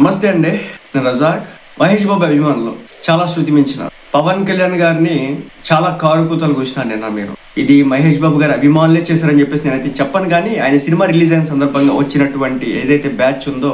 నమస్తే అండి నేను రజాక్. మహేష్ బాబు అభిమానులు చాలా శృతి మించిన పవన్ కళ్యాణ్ గారిని చాలా కారుకూతలు కూర్చున్నాను నిన్న మీరు. ఇది మహేష్ బాబు గారి అభిమానులే చేశారని చెప్పేసి నేనైతే చెప్పను కానీ ఆయన సినిమా రిలీజ్ అయిన సందర్భంగా వచ్చినటువంటి ఏదైతే బ్యాచ్ ఉందో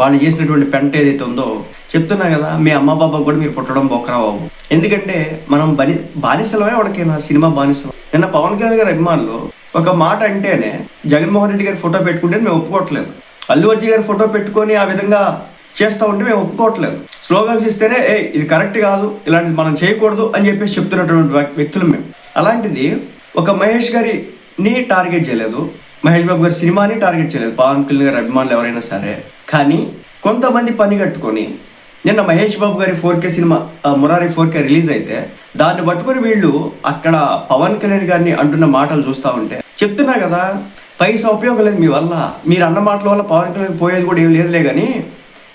వాళ్ళు చేసినటువంటి పెంట ఏదైతే ఉందో చెప్తున్నా కదా మీ అమ్మ బాబా కూడా మీరు పుట్టడం బొక్కరా బాబు. ఎందుకంటే మనం బని బానిసలమే వాడికైనా సినిమా బానిసలం నిన్న పవన్ కళ్యాణ్ గారి అభిమానులు ఒక మాట అంటేనే జగన్మోహన్ రెడ్డి గారి ఫోటో పెట్టుకుంటే మేము ఒప్పుకోవట్లేదు. అల్లు అర్జున్ గారి ఫోటో పెట్టుకొని ఆ విధంగా చేస్తూ ఉంటే మేము ఒప్పుకోవట్లేదు. స్లోగన్స్ ఇస్తేనే ఏ ఇది కరెక్ట్ కాదు ఇలాంటిది మనం చేయకూడదు అని చెప్పేసి చెప్తున్నటువంటి వ్యక్తులు మేము. అలాంటిది ఒక మహేష్ గారిని టార్గెట్ చేయలేదు. మహేష్ బాబు గారి సినిమాని టార్గెట్ చేయలేదు. పవన్ కళ్యాణ్ గారి అభిమానులు ఎవరైనా సరే. కానీ కొంతమంది పని కట్టుకొని నిన్న మహేష్ బాబు గారి four K cinema Murari four K release అయితే దాన్ని పట్టుకొని వీళ్ళు అక్కడ పవన్ కళ్యాణ్ గారిని అంటున్న మాటలు చూస్తూ ఉంటే చెప్తున్నా కదా పైసా ఉపయోగం లేదు మీ వల్ల. మీరు అన్న మాటల వల్ల పవన్ కళ్యాణ్ పోయేది కూడా ఏం లేదులే కానీ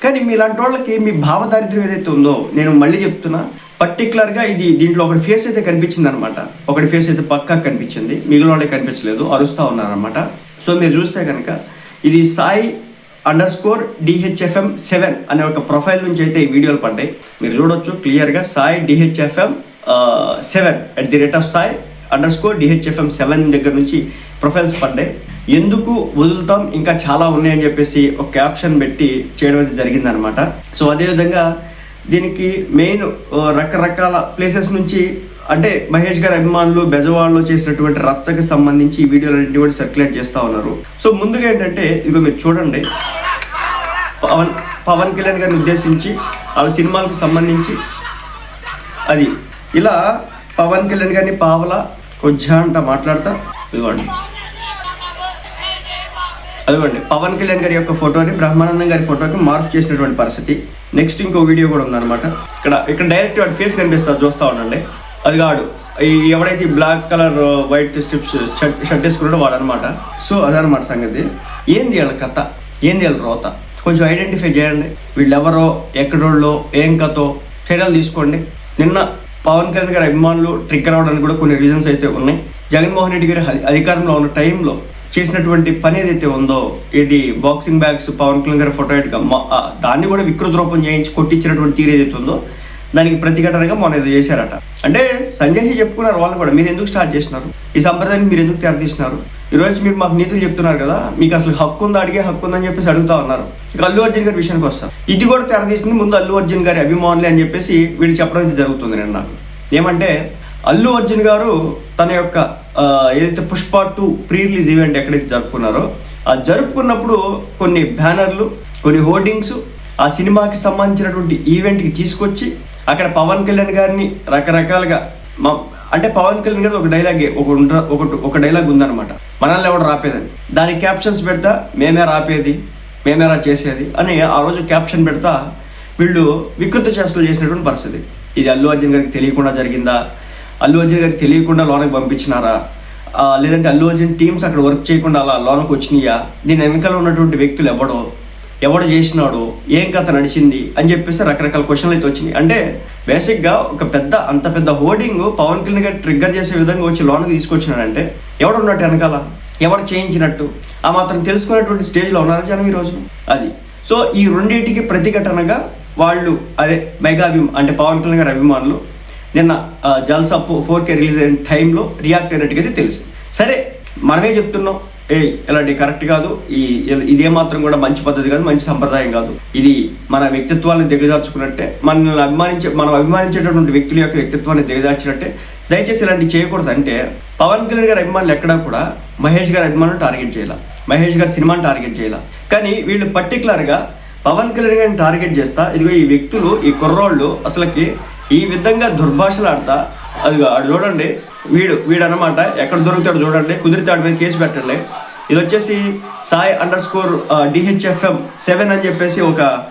కానీ మీలాంటి వాళ్ళకి మీ భావదారిద్ర్యం ఏదైతే ఉందో నేను మళ్ళీ చెప్తున్నా పర్టికులర్గా ఇది దీంట్లో ఒకటి ఫేస్ అయితే కనిపించింది అనమాట ఒకటి ఫేస్ అయితే పక్కా కనిపించింది. మిగిలిన వాళ్ళకి కనిపించలేదు. అరుస్తూ ఉన్నారనమాట సో మీరు చూస్తే కనుక ఇది Sai underscore DHFM seven అనే ఒక ప్రొఫైల్ నుంచి అయితే ఈ వీడియోలు పడ్డాయి. మీరు చూడొచ్చు క్లియర్గా Sai DHFM seven at the rate of Sai underscore DHFM seven దగ్గర నుంచి ప్రొఫైల్స్ పడ్డాయి. ఎందుకు వదులుతాం? ఇంకా చాలా ఉన్నాయని చెప్పేసి ఒక క్యాప్షన్ పెట్టి చేయడం అయితే జరిగిందనమాట. సో అదేవిధంగా దీనికి మెయిన్ రకరకాల ప్లేసెస్ నుంచి అంటే మహేష్ గారి అభిమానులు బెజవాడలో చేసినటువంటి రచ్చకి సంబంధించి ఈ వీడియోలన్నింటినీ కూడా సర్క్యులేట్ చేస్తూ ఉన్నారు. సో ముందుగా ఏంటంటే ఇదిగో మీరు చూడండి. పవన్ పవన్ కళ్యాణ్ గారిని ఉద్దేశించి వాళ్ళ సినిమాలకు సంబంధించి అది. ఇలా పవన్ కళ్యాణ్ గారిని పావల కొంచెం అంట మాట్లాడతా. ఇదిగోండి. అదిగోండి పవన్ కళ్యాణ్ గారి యొక్క ఫోటోని బ్రహ్మానందం గారి ఫోటోకి మార్ఫ్ చేసినటువంటి పరిస్థితి. నెక్స్ట్ ఇంకో వీడియో కూడా ఉందన్నమాట. ఇక్కడ ఇక్కడ డైరెక్ట్ వాడి ఫేస్ కనిపిస్తారు చూస్తూ ఉండండి. అది కాడు ఈ ఎవడైతే black colour white stripes shirt shirt వేసుకున్నాడో వాడు అనమాట సో అదనమాట సంగతి. ఏంది వాళ్ళ కథ? ఏంది వాళ్ళ రోత? కొంచెం ఐడెంటిఫై చేయండి. వీళ్ళెవరో ఎక్కడోళ్ళో ఏం కథో చర్యలు తీసుకోండి. నిన్న పవన్ కళ్యాణ్ గారి అభిమానులు ట్రిక్ అవడానికి కూడా కొన్ని రీజన్స్ అయితే ఉన్నాయి. జగన్మోహన్ రెడ్డి గారి అధికారంలో ఉన్న టైంలో చేసినటువంటి పని ఏదైతే ఉందో ఇది బాక్సింగ్ బ్యాగ్స్ పవన్ కళ్యాణ్ గారి ఫోటో ఎట్గా దాన్ని కూడా వికృత రూపం చేయించి కొట్టించినటువంటి తీరు ఏదైతే ఉందో దానికి ప్రతిఘటనగా మొన్న ఏదో చేశారట. అంటే సంజయ్ చెప్పుకున్నారు వాళ్ళు కూడా మీరు ఎందుకు స్టార్ట్ చేసినారు? ఈ సంప్రదాయాన్ని మీరు ఎందుకు తెరతీసినారు ఈరోజు మీరు మాకు నీతులు చెప్తున్నారు కదా మీకు అసలు హక్కు ఉందా? అడిగే హక్కు ఉందని చెప్పేసి అడుగుతా ఉన్నారు. ఇక అల్లు అర్జున్ గారి విషయానికి వస్తారు ఇది కూడా తెరతీసింది ముందు అల్లు అర్జున్ గారి అభిమానులే అని చెప్పేసి వీళ్ళు చెప్పడం జరుగుతుంది నేను నాకు. ఏమంటే అల్లు అర్జున్ గారు తన యొక్క ఏదైతే Pushpa two pre release event ఎక్కడైతే జరుపుకున్నారో ఆ జరుపుకున్నప్పుడు కొన్ని బ్యానర్లు కొన్ని హోర్డింగ్స్ ఆ సినిమాకి సంబంధించినటువంటి ఈవెంట్కి తీసుకొచ్చి అక్కడ పవన్ కళ్యాణ్ గారిని రకరకాలుగా మా అంటే పవన్ కళ్యాణ్ గారి ఒక డైలాగ్ ఒక ఒకటి ఒక డైలాగ్ ఉందన్నమాట. మనల్ని ఎవడు రాపేదని. దానికి క్యాప్షన్స్ పెడతా మేమే రాపేది మేమేరా చేసేది అని ఆ రోజు క్యాప్షన్ పెడతా వీళ్ళు వికృత చేష్టలు చేసినటువంటి పరిస్థితి. ఇది అల్లు అర్జున్ గారికి తెలియకుండా జరిగిందా? అల్లు అర్జున్ గారికి తెలియకుండా లోనకి పంపించినారా? లేదంటే అల్లు అర్జున్ టీమ్స్ అక్కడ వర్క్ చేయకుండా అలా లోనకి వచ్చినాయా? దీని వెనకాల ఉన్నటువంటి వ్యక్తులు ఎవడో? ఎవడు చేసినాడు? ఏం కథ నడిచింది? అని చెప్పేసి రకరకాల క్వశ్చన్లు అయితే వచ్చినాయి. అంటే బేసిక్గా ఒక పెద్ద అంత పెద్ద హోర్డింగ్ పవన్ కళ్యాణ్ గారు ట్రిగ్గర్ చేసే విధంగా వచ్చి లోనకి తీసుకొచ్చినాడంటే ఎవడు ఉన్నట్టు వెనకాల? ఎవరు చేయించినట్టు? ఆ మాత్రం తెలుసుకునేటువంటి స్టేజ్లో ఉన్నారు జనం ఈరోజు? అది. సో ఈ రెండింటికి ప్రతిఘటనగా వాళ్ళు అదే మెగా అంటే పవన్ కళ్యాణ్ గారి అభిమానులు నిన్న ఆ, జల్సా ఫోర్ కే రిలీజ్ అయిన టైంలో రియాక్ట్ అయినట్టుగా అయితే తెలుసు. సరే మనమే చెప్తున్నాం ఏ ఇలాంటి కరెక్ట్ కాదు ఈ ఇదే మాత్రం కూడా మంచి పద్ధతి కాదు మంచి సంప్రదాయం కాదు. ఇది మన వ్యక్తిత్వాన్ని దిగజార్చుకున్నట్టే మనల్ని అభిమానించే మనం అభిమానించేటటువంటి వ్యక్తుల యొక్క వ్యక్తిత్వాన్ని దిగజార్చినట్టే. దయచేసి ఇలాంటివి చేయకూడదు అంటే పవన్ కళ్యాణ్ గారి అభిమానులు ఎక్కడా కూడా మహేష్ గారి అభిమానులు టార్గెట్ చేయాల. మహేష్ గారి సినిమాని టార్గెట్ చేయాల. కానీ వీళ్ళు పర్టికులర్గా పవన్ కళ్యాణ్ గారిని టార్గెట్ చేస్తా ఇదిగో ఈ వ్యక్తులు ఈ కుర్రోళ్ళు అసలుకి ఈ విధంగా దుర్భాషలు ఆడతా ఆడు చూడండి. వీడు వీడు అనమాట ఎక్కడ దొరుకుతాడు చూడండి. కుదిరితే ఆడి మీద కేసు పెట్టండి. ఇది వచ్చేసి Sai underscore DHFM seven అని చెప్పేసి ఒక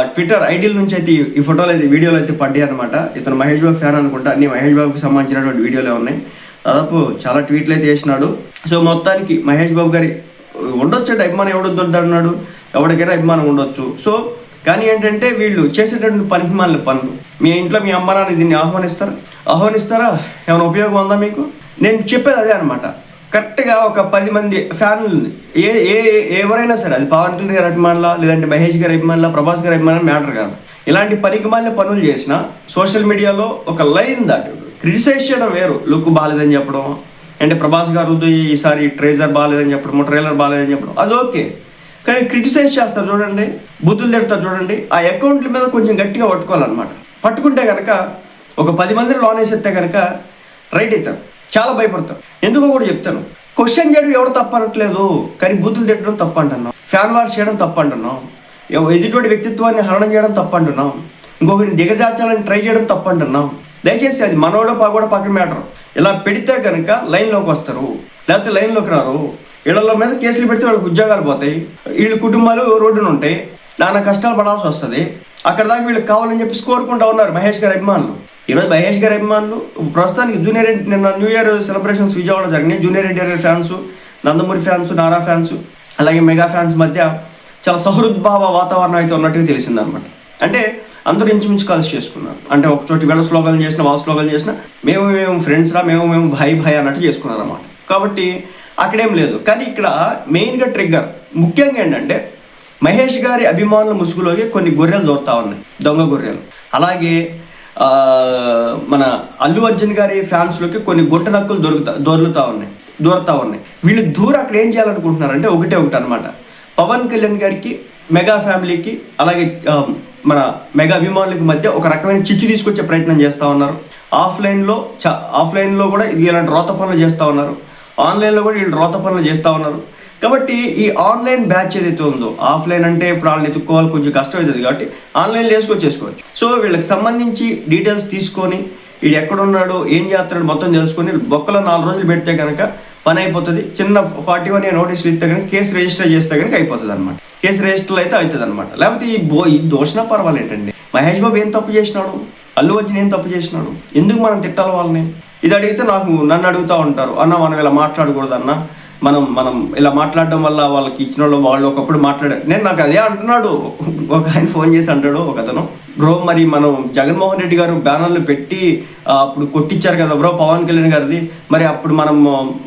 ట్విట్టర్ ఐడియల్ నుంచి అయితే ఈ- ఫోటోలు అయితే వీడియోలు అయితే పడ్డాయి అనమాట ఇతను మహేష్ బాబు ఫ్యాన్ అనుకుంటా. అన్ని మహేష్ బాబుకి సంబంధించినటువంటి వీడియోలే ఉన్నాయి. దాదాపు చాలా ట్వీట్లు అయితే చేసినాడు. సో మొత్తానికి మహేష్ బాబు గారి ఉండొచ్చు అభిమానం ఎవడొద్దు అన్నాడు ఎవరికైనా అభిమానం ఉండొచ్చు. సో కానీ ఏంటంటే వీళ్ళు చేసేటటువంటి పనికిమాలిన పనులు. మీ ఇంట్లో మీ అమ్మ నాన్న దీన్ని ఆహ్వానిస్తారా? ఆహ్వానిస్తారా? ఏమైనా ఉపయోగం ఉందా మీకు? నేను చెప్పేది అదే అనమాట కరెక్ట్గా ఒక పది మంది ఫ్యాన్లు ఏ ఏ ఎవరైనా సరే అది పవన్ కళ్యాణ్ గారి అభిమానులా లేదంటే మహేష్ గారి అభిమానులా ప్రభాస్ గారి అభిమానుల మ్యాటర్ కాదు. ఇలాంటి పనికి మాలిన పనులు చేసిన సోషల్ మీడియాలో ఒక లైన్ దాటి క్రిటిసైజ్ చేయడం వేరు. లుక్ బాగాలేదని చెప్పడం. అంటే ప్రభాస్ గారు ఈసారి ట్రేజర్ బాగాలేదని చెప్పడం ట్రైలర్ బాగాలేదని చెప్పడం. అది ఓకే. కానీ క్రిటిసైజ్ చేస్తారు చూడండి బుద్ధులు తిడతారు చూడండి ఆ అకౌంట్ల మీద కొంచెం గట్టిగా పట్టుకోవాలన్నమాట. పట్టుకుంటే కనుక ఒక పది మందిని లోన్ వేసేస్తే కనుక రైట్ అవుతారు చాలా భయపడతారు. ఎందుకో కూడా చెప్తాను. క్వశ్చన్ చేయడం ఎవడు తప్పనట్లేదు కానీ బూతులు తిట్టడం తప్పు అంటున్నాం. ఫ్యాన్ వార్స్ చేయడం తప్పు అంటున్నాం. ఎదుటి వ్యక్తిత్వాన్ని హరణం చేయడం తప్పు అంటున్నాం. ఇంకొకరిని దిగజార్చాలని ట్రై చేయడం తప్పు అంటున్నాం. దయచేసి అది మనోడో పగోడో పక్కన మ్యాటర్ ఇలా పెడితే కనుక లైన్లోకి వస్తారు లేకపోతే లైన్లోకి రారు. వీళ్ళ మీద కేసులు పెడితే వాళ్ళకి ఉద్యోగాలు పోతాయి. వీళ్ళ కుటుంబాలు రోడ్డున ఉంటాయి. నానా కష్టాలు పడాల్సి వస్తుంది. అక్కడ దాకా వీళ్ళకి కావాలని చెప్పి కోరుకుంటా ఉన్నారు మహేష్ గారి అభిమానులు. ఈరోజు మహేష్ గారి అభిమానులు ప్రస్తుతానికి జూనియర్ నిన్న న్యూ ఇయర్ సెలబ్రేషన్స్ విజయవాడ జరిగినాయి. Junior NTR fans Nandamuri fans Nara fans అలాగే మెగా ఫ్యాన్స్ మధ్య చాలా సహృద్భావ వాతావరణం అయితే ఉన్నట్టుగా తెలిసిందనమాట. అంటే అందరూ ఇంచుమించు కలిసి చేసుకున్నారు. అంటే ఒక చోటి వీళ్ళ స్లోగాలు చేసిన వాళ్ళ శ్లోకాలు చేసిన మేము మేము ఫ్రెండ్స్ రా మేము మేము భాయ్ భాయ్ అన్నట్టు చేసుకున్నారు అనమాట కాబట్టి అక్కడేం లేదు. కానీ ఇక్కడ మెయిన్గా ట్రిగ్గర్ ముఖ్యంగా ఏంటంటే మహేష్ గారి అభిమానుల ముసుగులోకి కొన్ని గొర్రెలు దొరుకుతా ఉన్నాయి. దొంగ గొర్రెలు. అలాగే మన అల్లు అర్జున్ గారి ఫ్యాన్స్లోకి కొన్ని గుంట నక్కులు దొరుకుతా దొరుకుతా ఉన్నాయి. దూరతా ఉన్నాయి. వీళ్ళు దూరం అక్కడ ఏం చేయాలనుకుంటున్నారంటే ఒకటే ఒకటి అనమాట పవన్ కళ్యాణ్ గారికి మెగా ఫ్యామిలీకి అలాగే మన మెగా అభిమానులకి మధ్య ఒక రకమైన చిచ్చు తీసుకొచ్చే ప్రయత్నం చేస్తూ ఉన్నారు. ఆఫ్లైన్లో చ ఆఫ్లైన్లో కూడా ఇలాంటి రోత పనులు చేస్తూ ఉన్నారు. ఆన్లైన్లో కూడా వీళ్ళు రోత పనులు చేస్తూ ఉన్నారు. కాబట్టి ఈ ఆన్లైన్ బ్యాచ్ ఏదైతే ఉందో ఆఫ్లైన్ అంటే ఇప్పుడు వాళ్ళని ఎత్తుక్కోవాలి కొంచెం కష్టం అవుతుంది కాబట్టి ఆన్లైన్లో వేసుకొచ్చేసుకోవచ్చు సో వీళ్ళకి సంబంధించి డీటెయిల్స్ తీసుకొని వీడు ఎక్కడున్నాడు ఏం చేస్తున్నాడు మొత్తం తెలుసుకొని బొక్కలో నాలుగు రోజులు పెడితే కనుక పని అయిపోతుంది. చిన్న ఫార్టీ వన్ నోటీసులు ఇస్తే కనుక కేసు రిజిస్టర్ చేస్తే కనుక అయిపోతుంది అనమాట కేసు రిజిస్టర్ అయితే అవుతుంది అనమాట లేకపోతే ఈ బో ఈ దోషణ పర్వాలేంటండి? మహేష్ బాబు ఏం తప్పు చేసినాడు? అల్లు అర్జున్ ఏం తప్పు చేసినాడు? ఎందుకు మనం తిట్టాలి వాళ్ళని? ఇది అడిగితే నాకు నన్ను అడుగుతూ ఉంటారు అన్న మనం ఇలా మాట్లాడకూడదు అన్న మనం మనం ఇలా మాట్లాడడం వల్ల వాళ్ళకి ఇచ్చిన వాళ్ళు వాళ్ళు ఒకప్పుడు మాట్లాడారు. నేను నాకు అదే అంటున్నాడు. ఒక ఆయన ఫోన్ చేసి అంటాడు ఒక అతను. బ్రో మరి మనం జగన్మోహన్ రెడ్డి గారు బ్యానర్లు పెట్టి అప్పుడు కొట్టించారు కదా బ్రో పవన్ కళ్యాణ్ గారిది. మరి అప్పుడు మనం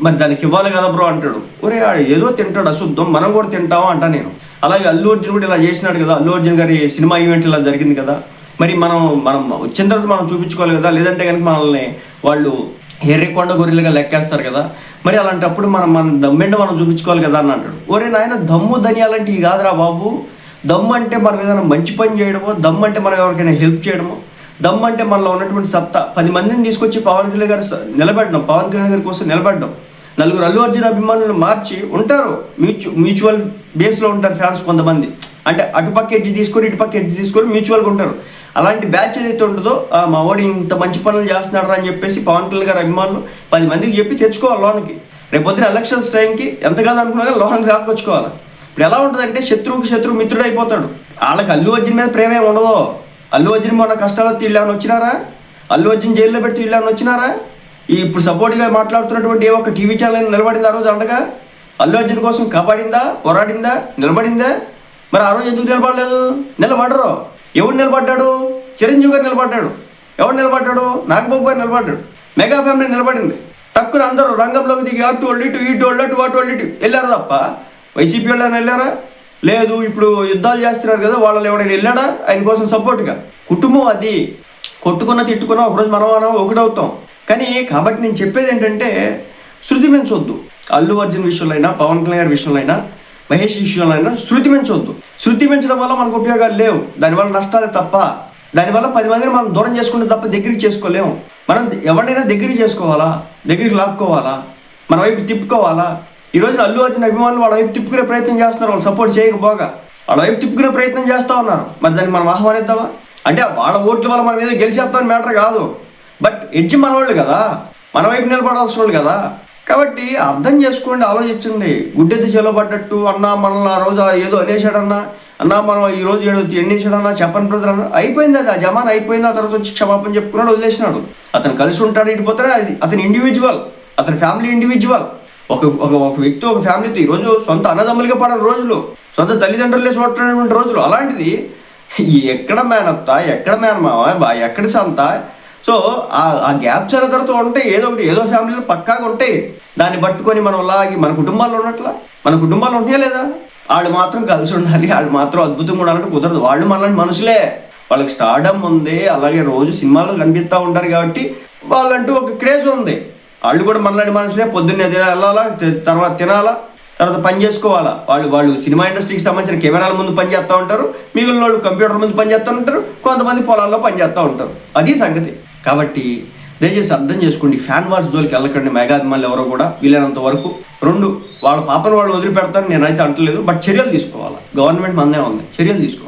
మరి దానికి ఇవ్వాలి కదా బ్రో అంటాడు. ఒరే ఏదో తింటాడు అశుద్ధం మనం కూడా తింటామా అంటా నేను. అలాగే అల్లు అర్జున్ కూడా ఇలా చేసినాడు కదా. అల్లు అర్జున్ గారి సినిమా ఈవెంట్ ఇలా జరిగింది కదా. మరి మనం మనం వచ్చిన తర్వాత మనం చూపించుకోవాలి కదా? లేదంటే కనుక మనల్ని వాళ్ళు ఎర్రికొండ గొర్రెలుగా లెక్కేస్తారు కదా? మరి అలాంటప్పుడు మనం మన దమ్మెండ మనం చూపించుకోవాలి కదా అని అంటాడు. ఒరే నాయన దమ్ము ధనియాలంటే ఈ కాదురా బాబు. దమ్ము అంటే మనం ఏదైనా మంచి పని చేయడమో దమ్ము అంటే మనం ఎవరికైనా హెల్ప్ చేయడమో దమ్ము అంటే మనలో ఉన్నటువంటి సత్తా. పది మందిని తీసుకొచ్చి పవన్ కళ్యాణ్ గారు నిలబెట్టడం పవన్ కళ్యాణ్ గారి కోసం నిలబెట్టడం. నలుగురు అల్లు అర్జున్ అభిమానులను మార్చి ఉంటారు. మ్యూచు మ్యూచువల్ బేస్లో ఉంటారు ఫ్యాన్స్ కొంతమంది. అంటే అటుపక్క ఎడ్జ్ తీసుకొని ఇటుపక్క ఎడ్జ్ తీసుకొని మ్యూచువల్గా ఉంటారు. అలాంటి బ్యాచ్ ఏదైతే ఉంటుందో ఆ, మా వాడు ఇంత మంచి పనులు చేస్తున్నాడు అని చెప్పేసి పవన్ కళ్యాణ్ గారు అభిమానులు పది మందికి చెప్పి తెచ్చుకోవాలి లోన్కి. రేపు పొద్దున ఎలక్షన్స్ టైంకి ఎంత కాదు అనుకున్నా లోన్ కాకొచ్చుకోవాలి ఇప్పుడు ఎలా ఉంటుందంటే శత్రువుకి శత్రువు మిత్రుడు అయిపోతాడు. వాళ్ళకి అల్లు అర్జున్ మీద ప్రేమ ఏమి ఉండదు. అల్లు అర్జున్ మొన్న కష్టాలు తీళ్ళని వచ్చినారా? అల్లు అర్జున్ జైల్లో పెడితే వీళ్ళని వచ్చినారా? ఈ ఇప్పుడు సపోర్ట్గా మాట్లాడుతున్నటువంటి ఏ ఒక్క టీవీ ఛానల్ నిలబడింది ఆ రోజు అండగా? అల్లు అర్జున్ కోసం కాపాడిందా పోరాడిందా? నిలబడిందా? మరి ఆ రోజు ఎందుకు నిలబడలేదు? నిలబడరు. ఎవడు నిలబడ్డాడు? చిరంజీవి గారు నిలబడ్డాడు. ఎవడు నిలబడ్డాడు? నాగబాబు గారు నిలబడ్డాడు. మెగా ఫ్యామిలీ నిలబడింది. టక్కున అందరూ రంగంలోకి దిగి అటు వాళ్ళు ఇటు ఇటు వాళ్ళు అటు అటు వాళ్ళు ఇటు వెళ్ళారు తప్ప? వైసీపీ వాళ్ళని వెళ్ళారా? లేదు ఇప్పుడు యుద్ధాలు చేస్తున్నారు కదా వాళ్ళు ఎవడైనా వెళ్ళాడా? ఆయన కోసం సపోర్ట్గా. కుటుంబం అది. కొట్టుకున్న తిట్టుకున్న ఒకరోజు మనం మనం ఒకటవుతాం. కానీ కాబట్టి నేను చెప్పేది ఏంటంటే శృతి మించొద్దు అల్లు అర్జున్ విషయంలో అయినా పవన్ కళ్యాణ్ విషయంలో అయినా మహేష్ విషయంలో శృతి పెంచవద్దు శృతి పెంచడం వల్ల మనకు ఉపయోగాలు లేవు. దానివల్ల నష్టాలే తప్ప దానివల్ల పది మందిని మనం దూరం చేసుకుంటే తప్ప దగ్గరికి చేసుకోలేము. మనం ఎవరినైనా దగ్గరికి చేసుకోవాలా? దగ్గరికి లాక్కోవాలా? మన వైపు తిప్పుకోవాలా? ఈ అల్లు అర్జున్ అభిమానులు వాళ్ళ వైపు తిప్పుకునే ప్రయత్నం చేస్తున్నారు. వాళ్ళు సపోర్ట్ చేయకపోగా. వాళ్ళ వైపు తిప్పుకునే ప్రయత్నం చేస్తూ ఉన్నారు. మరి దాన్ని మనం ఆహ్వానిద్దామా? అంటే వాళ్ళ ఓట్ల వల్ల మనం ఏదో గెలిచేస్తామని మ్యాటర్ కాదు. బట్ ఎడ్జి మన వాళ్ళు కదా. మన వైపు నిలబడాల్సిన వాళ్ళు కదా. కాబట్టి అర్థం చేసుకోండి ఆలోచించండి. గుడ్డెద్దు చెలో పడ్డట్టు అన్న మనల్ని ఆ రోజు ఏదో అనేసాడన్నా అన్నా మనం ఈ రోజు ఏదో ఎన్నేసాడన్నా చెప్పని బ్రదర్ అన్న అయిపోయింది అది ఆ జమాన్ అయిపోయింది ఆ తర్వాత వచ్చి క్షమాపణ చెప్పుకున్నాడు వదిలేసినాడు. అతను కలిసి ఉంటాడు ఇటుపోతాడు అది అతని ఇండివిజువల్ అతని ఫ్యామిలీ ఇండివిజువల్ ఒక ఒక ఒక వ్యక్తి ఒక ఫ్యామిలీతో ఈరోజు సొంత అన్నదమ్ములుగా పడిన రోజులు సొంత తల్లిదండ్రులే చూడటువంటి రోజులు. అలాంటిది ఎక్కడ మేనత్త ఎక్కడ మేనమావ బా ఎక్కడ సంత సో ఆ ఆ గ్యాప్స్ ఉంటే ఏదో ఒకటి ఏదో ఫ్యామిలీలో పక్కాగా ఉంటాయి దాన్ని పట్టుకొని మనం లాగి మన కుటుంబాల్లో ఉన్నట్లా? మన కుటుంబాలు ఉంటున్నాయా లేదా? వాళ్ళు మాత్రం కలిసి ఉండాలి వాళ్ళు మాత్రం అద్భుతంగా ఉండాలంటే కుదరదు. వాళ్ళు మనలాంటి మనుషులే. వాళ్ళకి స్టార్డమ్ ఉంది అలాగే రోజు సినిమాలు కనిపిస్తూ ఉంటారు కాబట్టి వాళ్ళంటూ ఒక క్రేజ్ ఉంది. వాళ్ళు కూడా మనలాంటి మనుషులే పొద్దున్నే వెళ్ళాలా తర్వాత తినాలా తర్వాత పని చేసుకోవాలా? వాళ్ళు వాళ్ళు సినిమా ఇండస్ట్రీకి సంబంధించిన కెమెరాల ముందు పని చేస్తూ ఉంటారు మిగిలిన వాళ్ళు కంప్యూటర్ ముందు పని చేస్తూ ఉంటారు కొంతమంది పొలాల్లో పని చేస్తూ ఉంటారు. అది సంగతి. కాబట్టి దయచేసి అర్థం చేసుకోండి ఫ్యాన్ వార్స్ జోలికి వెళ్ళకండి మెగాభిమానులు ఎవరో కూడా వీలైనంత వరకు. రెండు వాళ్ళ పాపను వాళ్ళు వదిలిపెడతాను నేనైతే అంటలేదు బట్ చర్యలు తీసుకోవాలి? గవర్నమెంట్ మందే ఉంది చర్యలు తీసుకోవాలి